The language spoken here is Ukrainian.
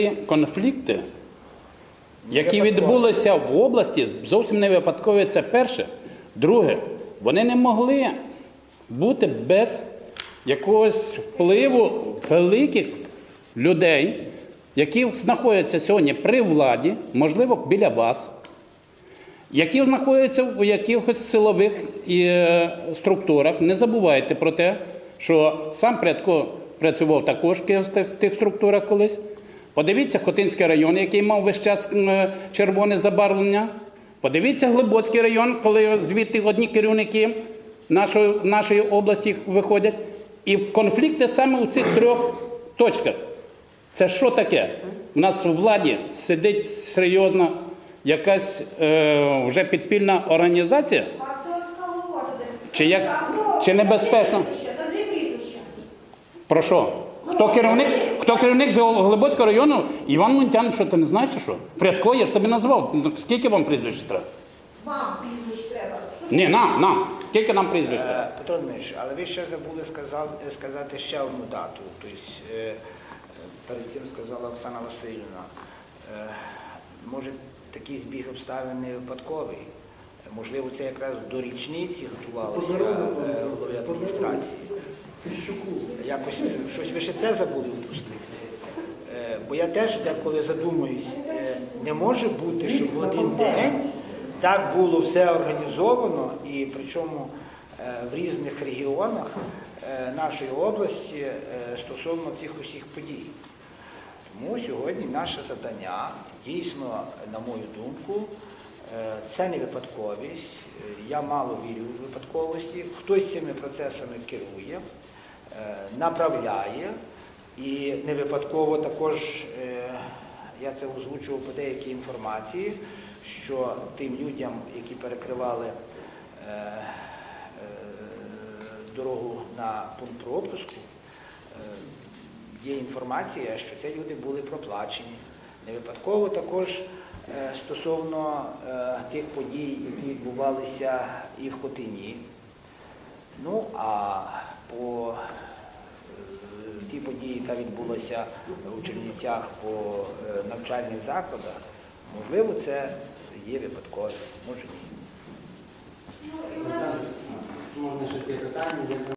Ці конфлікти, які відбулися в області, зовсім не випадкові. Це перше. Друге, вони не могли бути без якогось впливу великих людей, які знаходяться сьогодні при владі, можливо, біля вас, які знаходяться в якихось силових е, структурах. Не забувайте про те, що сам Предко працював також в тих, тих структурах колись. Подивіться Хотинський район, який мав весь час червоне забарвлення. Подивіться Глибоцький район, коли звідти одні керівники нашої, нашої області виходять. І конфлікти саме у цих трьох точках. Це що таке? У нас у владі сидить серйозна якась е, вже підпільна організація. Чи як- чи небезпечно? Про що? Хто керівник? Хто керівник з Глибоцького району? Іван Мунтян, що ти не знаєш, чи що? Прядко, я ж тобі назвав. Скільки вам прізвищ треба? Вам прізвище треба. Ні, нам, нам. Скільки нам прізвищ треба? Е, Петро Дмитрович, але ви ще забули сказати ще одну дату. Тобто, е, перед цим сказала Оксана Васильівна, е, може такий збіг обставин не випадковий. Можливо, це якраз до річниці готувалося е, голові Якось щось ви ще це забули впустити. Е, Бо я теж деколи задумуюсь, е, не може бути, щоб в один день так було все організовано, і причому е, в різних регіонах е, нашої області е, стосовно цих усіх подій. Тому сьогодні наше завдання дійсно, на мою думку, е, це не випадковість. Е, Я мало вірю в випадковості. Хтось цими процесами керує, е, направляє. І не випадково також е, я це озвучував по деякій інформації, що тим людям, які перекривали е, е, дорогу на пункт пропуску, е, є інформація, що це люди були проплачені. Не випадково також е, стосовно е, тих подій, які відбувалися і в Хотині. Ну, а по е, ті події, яка відбулася у Чернівцях по навчальних закладах, можливо, це є випадковість, може ні. Можна ще питання.